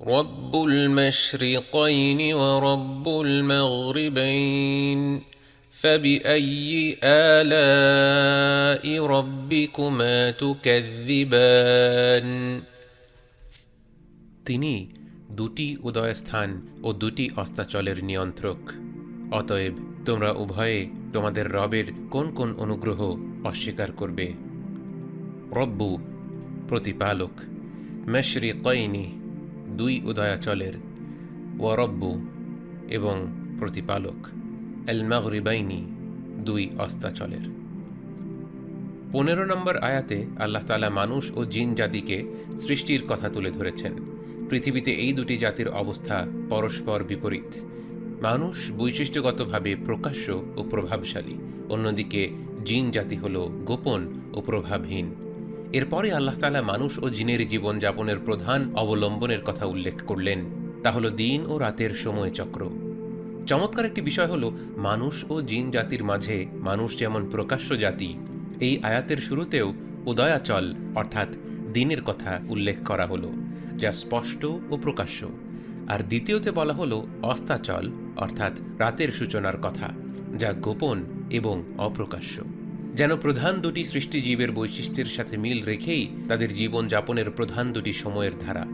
رب المشرقين ورب المغربين فبأي آلاء ربكما تكذبان তিনি দুটি উদয়স্থান ও দুটি অস্তাচলের নিয়ন্ত্রক অতএব তোমরা উভয়ে তোমাদের রবের কোন কোন অনুগ্রহ অস্বীকার করবে রব্বু প্রতিপালক মেশরিকয়নি দুই উদয়াচলের ওয়ারব্বু এবং প্রতিপালক এল মাগরিবাইনি দুই অস্তাচলের। পনেরো নম্বর আয়াতে আল্লাহ তালা মানুষ ও জিন জাতিকে সৃষ্টির কথা তুলে ধরেছেন। পৃথিবীতে এই দুটি জাতির অবস্থা পরস্পর বিপরীত। মানুষ বৈশিষ্ট্যগতভাবে প্রকাশ্য ও প্রভাবশালী, অন্যদিকে জিন জাতি হল গোপন ও প্রভাবহীন। এরপরে আল্লাহ তালা মানুষ ও জিনের জীবনযাপনের প্রধান অবলম্বনের কথা উল্লেখ করলেন। তা হল দিন ও রাতের সময় চক্র চমৎকার একটি বিষয় হল, মানুষ ও জিন জাতির মাঝে মানুষ যেমন প্রকাশ্য জাতি, এই আয়াতের শুরুতেও উদয়াচল অর্থাৎ দিনের কথা উল্লেখ করা হলো, যা স্পষ্ট ও প্রকাশ্য। আর দ্বিতীয়তে বলা হলো, অস্তাচল অর্থাৎ রাতের সূচনার কথা, যা গোপন এবং অপ্রকাশ্য। যেন প্রধান দুটি সৃষ্টিজীবের বৈশিষ্ট্যের সাথে মিল রেখেই তাদের জীবন যাপনের প্রধান দুটি সময়ের ধারা।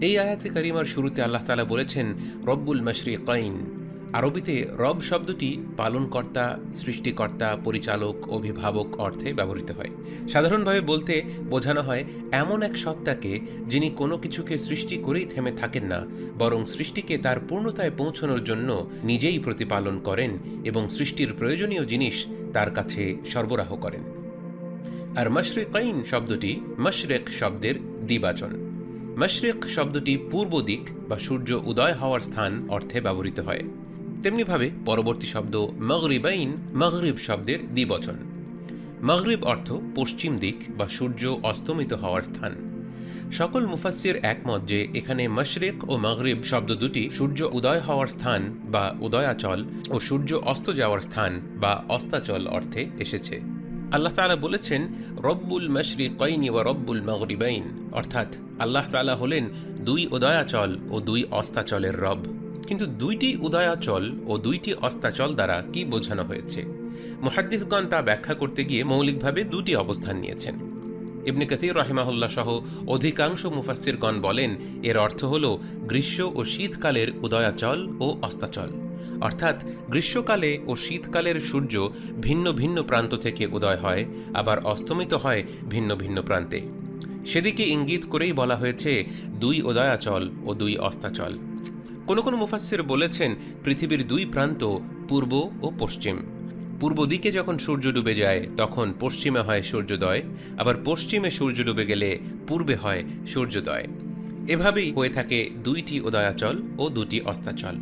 এই আয়াতে কারিমার শুরুতে আল্লাহ তালা বলেছেন, রব্বুল মশরি কাইন আরবিতে রব শব্দটি পালনকর্তা, সৃষ্টিকর্তা, পরিচালক, অভিভাবক অর্থে ব্যবহৃত হয়। সাধারণভাবে বলতে বোঝানো হয়, এমন এক সত্তাকে যিনি কোনো কিছুকে সৃষ্টি করেই থেমে থাকেন না, বরং সৃষ্টিকে তার পূর্ণতায় পৌঁছানোর জন্য নিজেই প্রতিপালন করেন এবং সৃষ্টির প্রয়োজনীয় জিনিস তার কাছে সরবরাহ করেন। আর মশরিকাইন শব্দটি মশরেক শব্দের দ্বিবাচন। মশরেক শব্দটি পূর্ব দিক বা সূর্য উদয় হওয়ার স্থান অর্থে ব্যবহৃত হয়। তেমনিভাবে পরবর্তী শব্দ মগরিবাইন মগরিব শব্দের দ্বিবচন। মগরিব অর্থ পশ্চিম দিক বা সূর্য অস্তমিত হওয়ার স্থান। সকল মুফাসির একমত যে এখানে মশরেক ও মগরিব শব্দ দুটি সূর্য উদয় হওয়ার স্থান বা উদয়াচল ও সূর্য অস্ত যাওয়ার স্থান বা অস্তাচল অর্থে এসেছে। আল্লাহ তালা বলেছেন, রব্বুল মশরি কইনি ওয়া রব্বুল মগরিবাইন। অর্থাৎ আল্লাহ তালা হলেন দুই উদয়াচল ও দুই অস্তাচলের রব। কিন্তু দুইটি উদয়াচল ও দুইটি অস্তাচল দ্বারা কি বোঝানো হয়েছে? মুহাদ্দিসগণ তা ব্যাখ্যা করতে গিয়ে মৌলিকভাবে দুটি অবস্থান নিয়েছেন। ইবনে কাসির রহিমাহুল্লাহ সহ অধিকাংশ মুফাসিরগণ বলেন, এর অর্থ হল গ্রীষ্ম ও শীতকালের উদয়াচল ও অস্তাচল। অর্থাৎ গ্রীষ্মকালে ও শীতকালের সূর্য ভিন্ন ভিন্ন প্রান্ত থেকে উদয় হয়, আবার অস্তমিত হয় ভিন্ন ভিন্ন প্রান্তে। সেদিকে ইঙ্গিত করেই বলা হয়েছে, দুই উদয়াচল ও দুই অস্তাচল। কোনো কোনো মুফাসির বলেছেন, পৃথিবীর দুই প্রান্ত, পূর্ব ও পশ্চিম। পূর্ব দিকে যখন সূর্য ডুবে যায়, তখন পশ্চিমে হয় সূর্যোদয়, আবার পশ্চিমে সূর্য ডুবে গেলে পূর্বে হয় সূর্যোদয়। এভাবেই হয়ে থাকে দুইটি উদয়াচল ও দুটি অস্তাচল।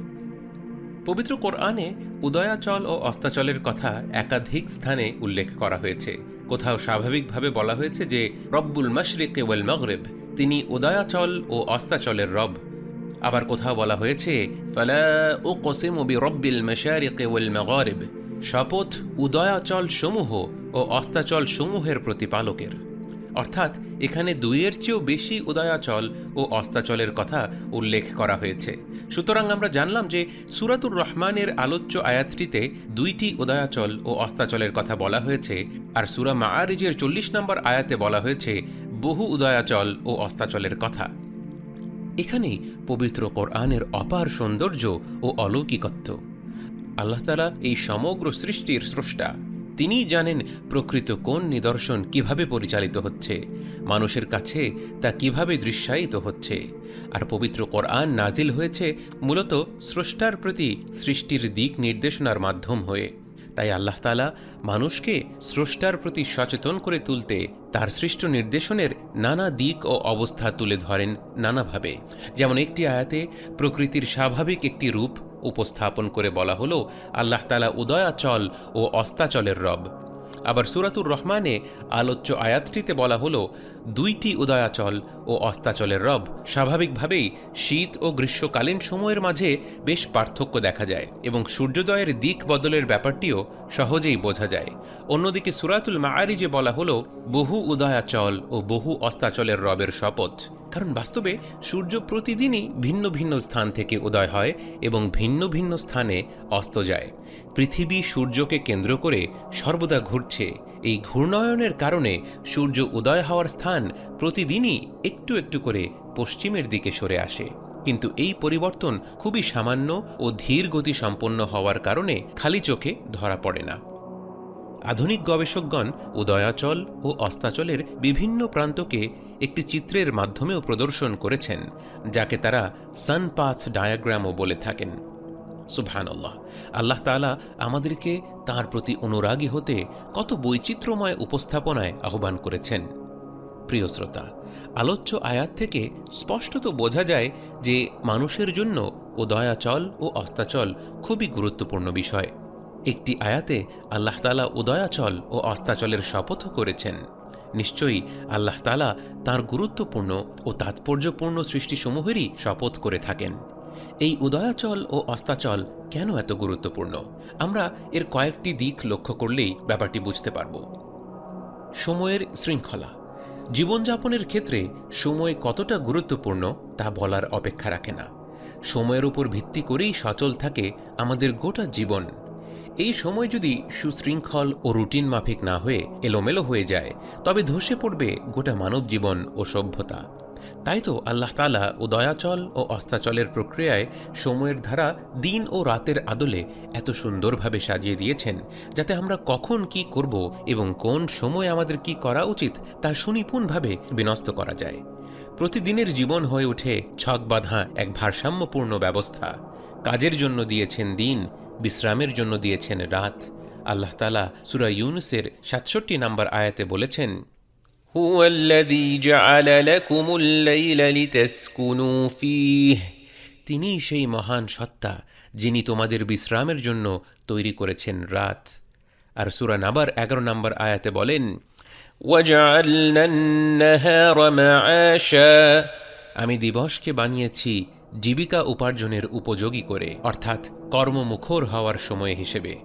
পবিত্র কোরআনে উদয়াচল ও অস্তাচলের কথা একাধিক স্থানে উল্লেখ করা হয়েছে। কোথাও স্বাভাবিকভাবে বলা হয়েছে যে, রব্বুল মশরিক ওয়াল মগরেব, তিনি উদয়াচল ও অস্তাচলের রব। আবার কোথাও বলা হয়েছে ও মশারিক ওয়াল শপথ উদয়াচল সমূহ ও অস্তাচল সমূহের প্রতিপালকের। অর্থাৎ এখানে দুইয়ের চেয়েও বেশি উদয়াচল ও অস্তাচলের কথা উল্লেখ করা হয়েছে। সুতরাং আমরা জানলাম যে সুরাতুর রহমানের আলোচ্য আয়াতটিতে দুইটি উদয়াচল ও অস্তাচলের কথা বলা হয়েছে, আর সুরা মাআরিজের চল্লিশ নম্বর আয়াতে বলা হয়েছে, বহু উদয়াচল ও অস্তাচলের কথা এখানেই পবিত্র কোরআনের অপার সৌন্দর্য ও অলৌকিকত্ব। আল্লাহ তালা এই সমগ্র সৃষ্টির স্রষ্টা। তিনি জানেন প্রকৃত কোন নিদর্শন কীভাবে পরিচালিত হচ্ছে, মানুষের কাছে তা কীভাবে দৃশ্যায়িত হচ্ছে, আর পবিত্র কোরআন নাজিল হয়েছে মূলত স্রষ্টার প্রতি সৃষ্টির দিক নির্দেশনার মাধ্যম হয়ে। তাই আল্লাহ তালা মানুষকে স্রষ্টার প্রতি সচেতন করে তুলতে তার সৃষ্ট নির্দেশনের নানা দিক ও অবস্থা তুলে ধরেন নানাভাবে। যেমন একটি আয়াতে প্রকৃতির স্বাভাবিক একটি রূপ উপস্থাপন করে বলা হলো, আল্লাহ তালা উদয়াচল ও অস্তাচলের রব। আবার সুরাতুর রহমানে আলোচ্য আয়াতটিতে বলা হলো, দুইটি উদয়াচল ও অস্তাচলের রব স্বাভাবিকভাবেই শীত ও গ্রীষ্মকালীন সময়ের মাঝে বেশ পার্থক্য দেখা যায় এবং সূর্যোদয়ের দিক বদলের ব্যাপারটিও সহজেই বোঝা যায়। অন্যদিকে সুরাতুল মাআরিজে বলা হলো, বহু উদয়াচল ও বহু অস্তাচলের রবের শপথ। কারণ বাস্তবে সূর্য প্রতিদিনই ভিন্ন ভিন্ন স্থান থেকে উদয় হয় এবং ভিন্ন ভিন্ন স্থানে অস্ত যায়। পৃথিবী সূর্যকে কেন্দ্র করে সর্বদা ঘুরছে। এই ঘূর্ণয়নের কারণে সূর্য উদয় হওয়ার স্থান প্রতিদিনই একটু একটু করে পশ্চিমের দিকে সরে আসে। কিন্তু এই পরিবর্তন খুবই সামান্য ও ধীর গতি সম্পন্ন হওয়ার কারণে খালি চোখে ধরা পড়ে না। আধুনিক গবেষকগণ উদয়াচল ও অস্তাচলের বিভিন্ন প্রান্তকে একটি চিত্রের মাধ্যমেও প্রদর্শন করেছেন, যাকে তারা সানপাথ ডায়াগ্রামও বলে থাকেন। সুবহানাল্লাহ, আল্লাহ তাআলা আমাদেরকে তার প্রতি অনুরাগী হতে কত বৈচিত্র্যময় উপস্থাপনায় আহ্বান করেছেন। প্রিয় শ্রোতা, আলোচ্য আয়াত থেকে স্পষ্টত বোঝা যায় যে মানুষের জন্য উদয়াচল ও অস্তাচল খুবই গুরুত্বপূর্ণ বিষয়। একটি আয়াতে আল্লাহ তালা উদয়াচল ও অস্তাচলের শপথও করেছেন। নিশ্চয়ই আল্লাহ তালা তাঁর গুরুত্বপূর্ণ ও তাৎপর্যপূর্ণ সৃষ্টিসমূহেরই শপথ করে থাকেন। এই উদয়াচল ও অস্তাচল কেন এত গুরুত্বপূর্ণ? আমরা এর কয়েকটি দিক লক্ষ্য করলেই ব্যাপারটি বুঝতে পারব। সময়ের শৃঙ্খলা। জীবনযাপনের ক্ষেত্রে সময় কতটা গুরুত্বপূর্ণ তা বলার অপেক্ষা রাখে না। সময়ের উপর ভিত্তি করেই সচল থাকে আমাদের গোটা জীবন। এই সময় যদি সুশৃঙ্খল ও রুটিন মাফিক না হয়ে এলোমেলো হয়ে যায়, তবে ধসে পড়বে গোটা মানব জীবন ও সভ্যতা। তাই তো আল্লাহ তালা ও দয়াচল ও অস্তাচলের প্রক্রিয়ায় সময়ের ধারা দিন ও রাতের আদলে এত সুন্দরভাবে সাজিয়ে দিয়েছেন, যাতে আমরা কখন কি করব এবং কোন সময় আমাদের কি করা উচিত তা সুনিপুণভাবে বিনষ্ট করা যায়। প্রতিদিনের জীবন হয়ে ওঠে ছক বাঁধা এক ভারসাম্যপূর্ণ ব্যবস্থা। কাজের জন্য দিয়েছেন দিন বিশ্রামের জন্য দিয়েছেন রাত আল্লাহ তালা সুরা ইউনুসের সাতষট্টি নম্বর আয়াতে বলেছেন هو الذي جعل لكم الليل لتسكنوا فيه তিনিই সেই মহান সত্তা যিনি তোমাদের বিশ্রামের জন্য তৈরি করেছেন রাত আর সুরা নাবার এগারো নম্বর আয়াতে বলেন وجعلنا النهار معاشا আমি দিবসকে বানিয়েছি জীবিকা উপার্জনের উপযোগী করে, অর্থাৎ কর্মমুখর হওয়ার সময় হিসেবে।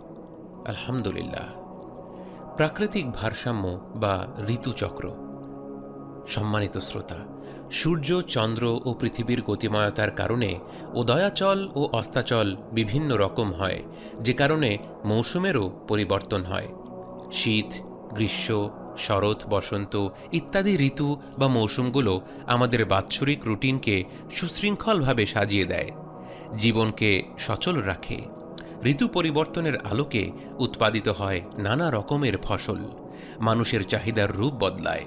আলহামদুলিল্লাহ। প্রাকৃতিক ভারসাম্য বা ঋতুচক্র। সম্মানিত শ্রোতা, সূর্য, চন্দ্র ও পৃথিবীর গতিময়তার কারণে উদয়াচল ও অস্তাচল বিভিন্ন রকম হয়, যে কারণে মৌসুমেরও পরিবর্তন হয়। শীত, গ্রীষ্ম শরৎ, বসন্ত ইত্যাদি ঋতু বা মৌসুমগুলো আমাদের বাৎসরিক রুটিনকে সুশৃঙ্খলভাবে সাজিয়ে দেয়। জীবনকে সচল রাখে। ঋতু পরিবর্তনের আলোকে উৎপাদিত হয় নানা রকমের ফসল। মানুষের চাহিদার রূপ বদলায়।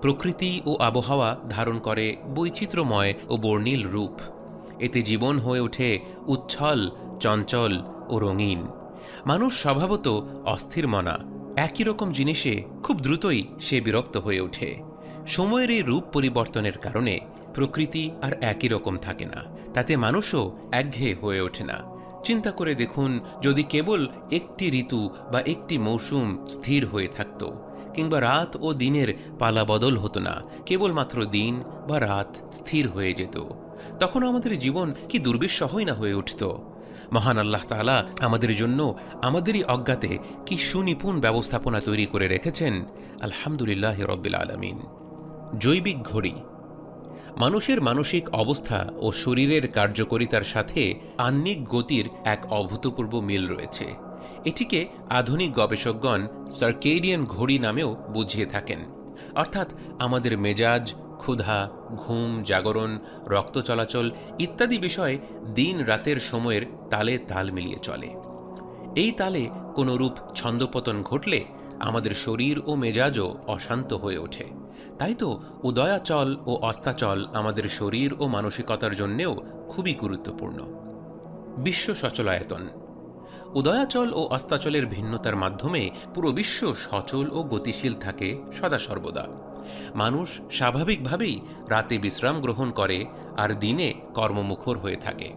প্রকৃতি ও আবহাওয়া ধারণ করে বৈচিত্র্যময় ও বর্ণিল রূপ। এতে জীবন হয়ে ওঠে উচ্ছল, চঞ্চল ও রঙিন। মানুষ স্বভাবত অস্থির মনা। একই রকম জিনিসে খুব দ্রুতই সে বিরক্ত হয়ে ওঠে। সময়ের এই রূপ পরিবর্তনের কারণে প্রকৃতি আর একই রকম থাকে না। তাতে মানুষও একঘেয়ে হয়ে ওঠে না। চিন্তা করে দেখুন, যদি কেবল একটি ঋতু বা একটি মৌসুম স্থির হয়ে থাকত, কিংবা রাত ও দিনের পালা বদল হতো না, কেবলমাত্র দিন বা রাত স্থির হয়ে যেত, তখন আমাদের জীবন কি দুর্বিষহই না হয়ে উঠত? মহান আল্লাহ তাআলা আমাদের জন্য আমাদেরই অজ্ঞাতে কি সুনিপুণ ব্যবস্থাপনা তৈরি করে রেখেছেন। আলহামদুলিল্লাহ রব্বিল আলমিন। জৈবিক ঘড়ি। মানুষের মানসিক অবস্থা ও শরীরের কার্যকরিতার সাথে আহ্নিক গতির এক অভূতপূর্ব মিল রয়েছে। এটিকে আধুনিক গবেষকগণ সার্কেডিয়ান ঘড়ি নামেও বুঝিয়ে থাকেন। অর্থাৎ আমাদের মেজাজ ক্ষুধা, ঘুম, জাগরণ, রক্ত চলাচল ইত্যাদি বিষয়ে দিন রাতের সময়ের তালে তাল মিলিয়ে চলে। এই তালে কোনো রূপ ছন্দপতন ঘটলে আমাদের শরীর ও মেজাজও অশান্ত হয়ে ওঠে। তাই তো উদয়াচল ও অস্তাচল আমাদের শরীর ও মানসিকতার জন্যেও খুবই গুরুত্বপূর্ণ। বিশ্ব সচলায়তন। উদয়াচল ও অস্তাচলের ভিন্নতার মাধ্যমে পুরো বিশ্ব সচল ও গতিশীল থাকে সদা সর্বদা মানুষ স্বাভাবিকভাবেই রাতে বিশ্রাম গ্রহণ করে আর দিনে কর্মমুখর হয়ে থাকে।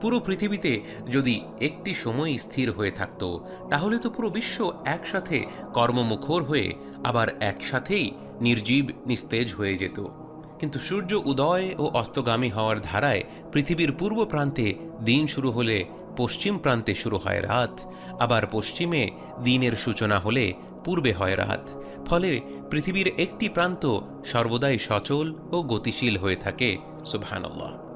পুরো পৃথিবীতে যদি একটি সময় স্থির হয়ে থাকত, তাহলে তো পুরো বিশ্ব একসাথে কর্মমুখর হয়ে আবার একসাথেই নির্জীব, নিস্তেজ হয়ে যেত। কিন্তু সূর্য উদয় ও অস্তগামী হওয়ার ধারায় পৃথিবীর পূর্ব প্রান্তে দিন শুরু হলে পশ্চিম প্রান্তে শুরু হয় রাত, আবার পশ্চিমে দিনের সূচনা হলে পূর্বে হয় রাত। ফলে পৃথিবীর একটি প্রান্ত সর্বদাই সচল ও গতিশীল হয়ে থাকে, সুবহানাল্লাহ।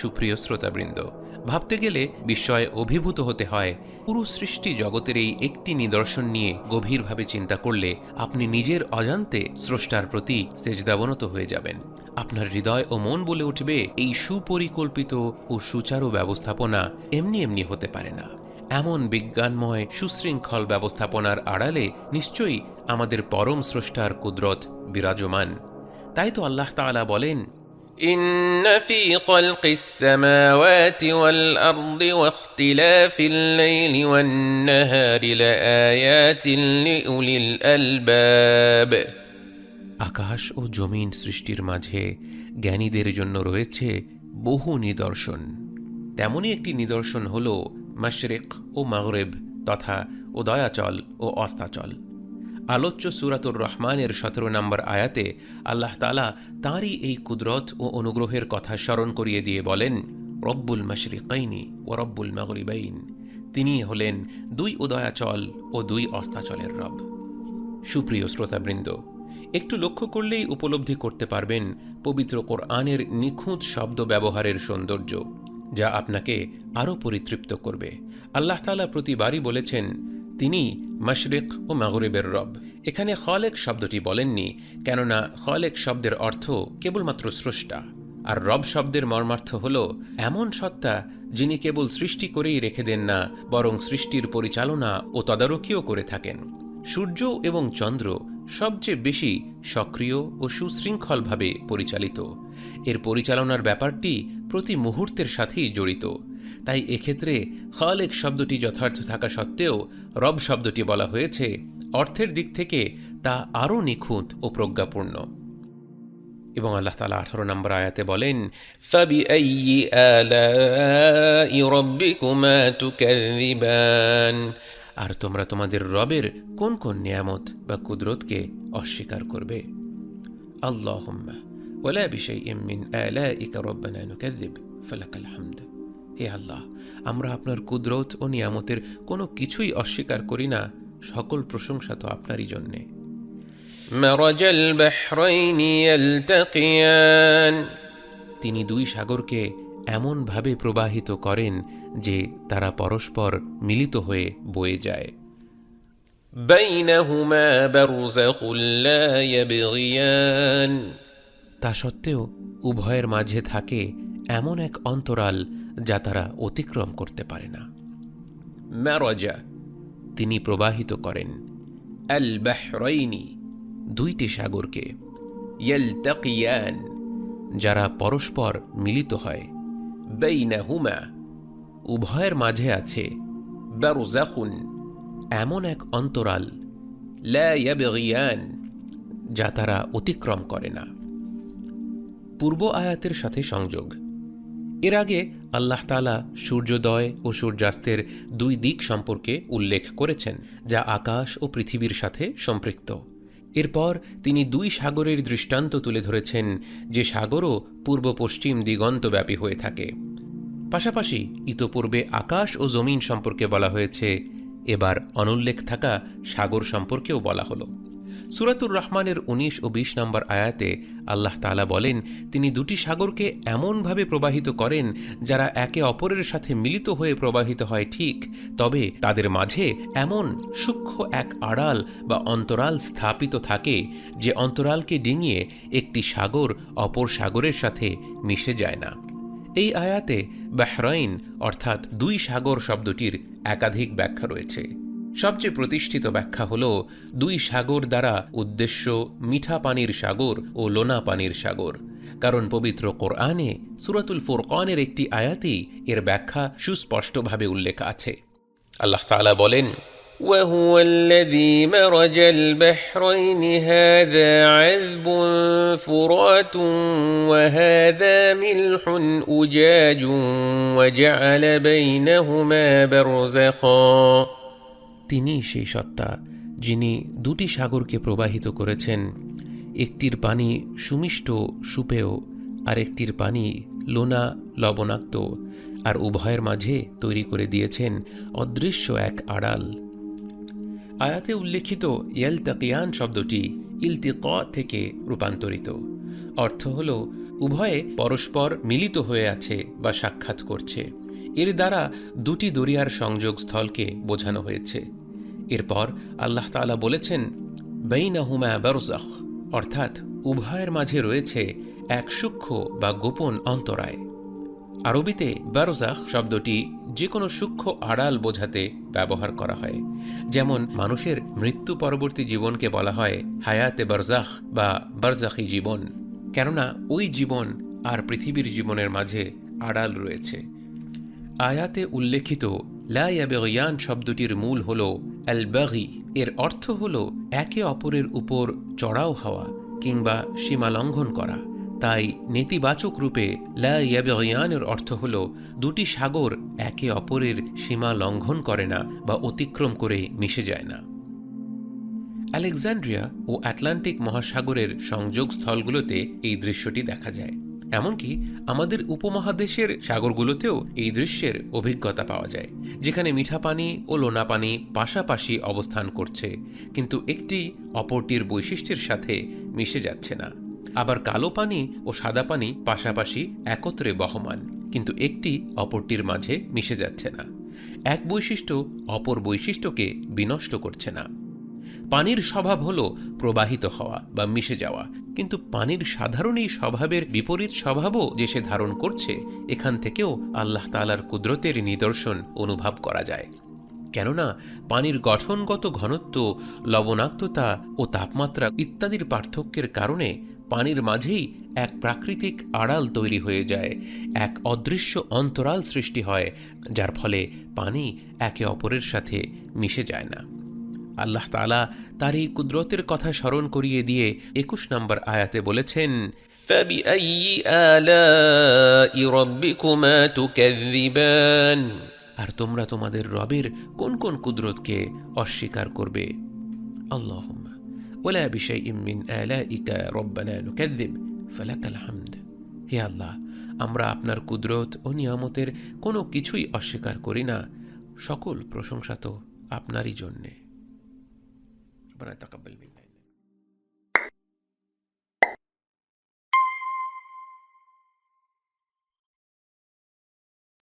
সুপ্রিয় শ্রোতাবৃন্দ, ভাবতে গেলে বিস্ময়ে অভিভূত হতে হয়, পুরো সৃষ্টি জগতের এই একটি নিদর্শন নিয়ে গভীরভাবে চিন্তা করলে আপনি নিজের অজান্তে স্রষ্টার প্রতি সেজদাবনত হয়ে যাবেন। আপনার হৃদয় ও মন বলে উঠবে, এই সুপরিকল্পিত ও সুচারু ব্যবস্থাপনা এমনি এমনি হতে পারে না। এমন বিজ্ঞানময়, সুশৃঙ্খল ব্যবস্থাপনার আড়ালে নিশ্চয়ই আমাদের পরম স্রষ্টার কুদরত বিরাজমান। তাই তো আল্লাহ তাআলা বলেন إن في خلق السماوات والأرض واختلاف الليل والنهار لآيات لأولي الألباب আকাশ ও জমিন সৃষ্টির মাঝে জ্ঞানীদের জন্য রয়েছে বহু নিদর্শন তেমনই একটি নিদর্শন হল মাশরিক ও মাগরেব তথা উদয়াচল ও অস্তাচল আলোচ্য সুরাতুর রহমানের সতেরো নম্বর আয়াতে আল্লাহ তালা তাঁরই এই কুদরত ও অনুগ্রহের কথা স্মরণ করিয়ে দিয়ে বলেন, রব্বুল মশরিকাইনি ও রব্বুল মাগরিবাইন। তিনি হলেন দুই উদয়াচল ও দুই অস্তাচলের রব। সুপ্রিয় শ্রোতাবৃন্দ, একটু লক্ষ্য করলেই উপলব্ধি করতে পারবেন পবিত্র কোরআনের নিখুঁত শব্দ ব্যবহারের সৌন্দর্য, যা আপনাকে আরও পরিতৃপ্ত করবে। আল্লাহ তালা প্রতিবারই বলেছেন তিনি মশরিক ও মাগরিবের রব। এখানে খলেক শব্দটি বলেননি, কেননা খলেক শব্দের অর্থ কেবলমাত্র স্রষ্টা, আর রব শব্দের মর্মার্থ হল এমন সত্তা যিনি কেবল সৃষ্টি করেই রেখে দেন না, বরং সৃষ্টির পরিচালনা ও তদারকিও করে থাকেন। সূর্য এবং চন্দ্র সবচেয়ে বেশি সক্রিয় ও সুশৃঙ্খলভাবে পরিচালিত। এর পরিচালনার ব্যাপারটি প্রতি মুহূর্তের সাথেই জড়িত। তাই এক্ষেত্রে খালেক শব্দটি যথার্থ থাকা সত্ত্বেও রব শব্দটি বলা হয়েছে অর্থের দিক থেকে তা আরও নিখুঁত ও প্রজ্ঞাপূর্ণ এবং আল্লাহ তালা আঠারো নম্বর আয়াতে বলেন فبأي آلاء ربكما تكذبان আর তোমরা তোমাদের রবের কোন কোন নিয়ামত বা কুদরতকে অস্বীকার করবে আল্লাহুম্মা ওয়ালা বিশাইইম মিন আলাইকা রব্বানা নুকাযযিব ফালাকাল হামদ হে আল্লাহ আমরা আপনার কুদরত ও নিয়ামতের কোনো কিছুই অস্বীকার করি না সকল প্রশংসা তো আপনারই জন্যে مرج البحرين يلتقيان তিনি দুই সাগরকে এমনভাবে প্রবাহিত করেন যে তারা পরস্পর মিলিত হয়ে বয়ে যায় بينهما برزخ لا يبغيان তা সত্ত্বেও উভয়ের মাঝে থাকে এমন এক অন্তরাল যা তারা অতিক্রম করতে পারে না। ম্যারজা তিনি প্রবাহিত করেন আল বাহরাইনি দুইটি সাগরকে, ইয়ালতাকিয়ান, যারা পরস্পর মিলিত হয়, বেইনাহুমা, উভয়ের মাঝে আছে, বারুজাখুন, এমন এক অন্তরাল, লা যা তারা অতিক্রম করে না। পূর্ব আয়াতের সাথে সংযোগ এর আগে আল্লাহ তালা সূর্যোদয় ও সূর্যাস্তের দুই দিক সম্পর্কে উল্লেখ করেছেন, যা আকাশ ও পৃথিবীর সাথে সম্পৃক্ত। এরপর তিনি দুই সাগরের দৃষ্টান্ত তুলে ধরেছেন, যে সাগরও পূর্ব পশ্চিম দিগন্তব্যাপী হয়ে থাকে। পাশাপাশি ইতোপূর্বে আকাশ ও জমিন সম্পর্কে বলা হয়েছে, এবার অনুল্লেখ থাকা সাগর সম্পর্কেও বলা হলো। সুরাতুর রহমানের ১৯ ও ২০ নম্বর আয়াতে আল্লাহ তাআলা বলেন, তিনি দুটি সাগরকে এমনভাবে প্রবাহিত করেন যারা একে অপরের সাথে মিলিত হয়ে প্রবাহিত হয় ঠিক, তবে তাদের মাঝে এমন সূক্ষ্ম এক আড়াল বা অন্তরাল স্থাপিত থাকে যে অন্তরালকে ডিঙিয়ে একটি সাগর অপর সাগরের সাথে মিশে যায় না। এই আয়াতে বাহরাইন অর্থাৎ দুই সাগর শব্দটির একাধিক ব্যাখ্যা রয়েছে। সবচেয়ে প্রতিষ্ঠিত ব্যাখ্যা হল দুই সাগর দ্বারা উদ্দেশ্য মিঠা পানির সাগর ও লোনা পানির সাগর কারণ পবিত্র কোরআনে সুরাতুল ফোরকানের একটি আয়াতেই এর ব্যাখ্যা সুস্পষ্টভাবে উল্লেখ আছে আল্লাহ তাআলা বলেন وهو الذي مرج البحرين هذا عذب فرات وهذا ملح أجاج وجعل بينهما برزخا তিনি সেই সত্তা, যিনি দুটি সাগরকে প্রবাহিত করেছেন, একটির পানি সুমিষ্ট সুপেয় আর একটির পানি লোনা লবণাক্ত, আর উভয়ের মাঝে তৈরি করে দিয়েছেন অদৃশ্য এক আড়াল। আয়াতে উল্লেখিত ইয়ালতাকিয়ান শব্দটি ইলতিক থেকে রূপান্তরিত, অর্থ হল উভয়ে পরস্পর মিলিত হয়ে আছে বা সাক্ষাৎ করছে। এর দ্বারা দুটি দরিয়ার সংযোগ স্থলকে বোঝানো হয়েছে। এরপর আল্লাহ তাআলা বলেছেন, বেইনাহুমা বারজাখ অর্থাৎ উভয়ের মাঝে রয়েছে এক সূক্ষ্ম বা গোপন অন্তরায়। আরবিতে বারজাখ শব্দটি যে কোনো সূক্ষ্ম আড়াল বোঝাতে ব্যবহার করা হয়। যেমন মানুষের মৃত্যু পরবর্তী জীবনকে বলা হয় হায়াতে বারজাখ বা বারজাখি জীবন। কেননা ওই জীবন আর পৃথিবীর জীবনের মাঝে আড়াল রয়েছে। আয়াতে উল্লেখিত লায়াবেয়ান শব্দটির মূল হল আল বাগি এর অর্থ হল একে অপরের উপর চড়াও হওয়া কিংবা সীমা লঙ্ঘন করা। তাই নেতিবাচক রূপে লায়াবেয়ানের অর্থ হল দুটি সাগর একে অপরের সীমা লঙ্ঘন করে না বা অতিক্রম করে মিশে যায় না। আলেকজান্ড্রিয়া ও আটলান্টিক মহাসাগরের সংযোগ স্থলগুলোতে এই দৃশ্যটি দেখা যায়। এমনকি আমাদের উপমহাদেশের সাগরগুলোতেও এই দৃশ্যের অভিজ্ঞতা পাওয়া যায়, যেখানে মিঠা পানি ও লোনা পানি পাশাপাশি অবস্থান করছে, কিন্তু একটি অপরটির বৈশিষ্ট্যের সাথে মিশে যাচ্ছে না। আবার কালো পানি ও সাদা পানি পাশাপাশি একত্রে বহমান, কিন্তু একটি অপরটির মাঝে মিশে যাচ্ছে না। এক বৈশিষ্ট্য অপর বৈশিষ্ট্যকে বিনষ্ট করছে না। পানির স্বভাব হল প্রবাহিত হওয়া বা মিশে যাওয়া। কিন্তু পানির সাধারণ এই স্বভাবের বিপরীত স্বভাবও যে সে ধারণ করছে, এখান থেকেও আল্লাহ তালার কুদরতের নিদর্শন অনুভব করা যায়। কেননা পানির গঠনগত ঘনত্ব, লবণাক্ততা ও তাপমাত্রা ইত্যাদির পার্থক্যের কারণে পানির মাঝেই এক প্রাকৃতিক আড়াল তৈরি হয়ে যায়, এক অদৃশ্য অন্তরাল সৃষ্টি হয়, যার ফলে পানি একে অপরের সাথে মিশে যায় না। আল্লাহ তালা তার এই কুদরতের কথা স্মরণ করিয়ে দিয়ে একুশ নম্বর আয়াতে বলেছেন فبأي آلاء ربكما تكذبان আর তোমরা তোমাদের রবের কোন কোন কুদরতকে অস্বীকার করবে আল্লাহুম্মা ওলা বিশাইইম মিন আলাইকা রব্বানা নুকাযযিব ফালাকাল হামদ হে আল্লাহ আমরা আপনার কুদরত ও নিয়ামতের কোনো কিছুই অস্বীকার করি না সকল প্রশংসা তো আপনারই জন্যে ربنا يتقبل مني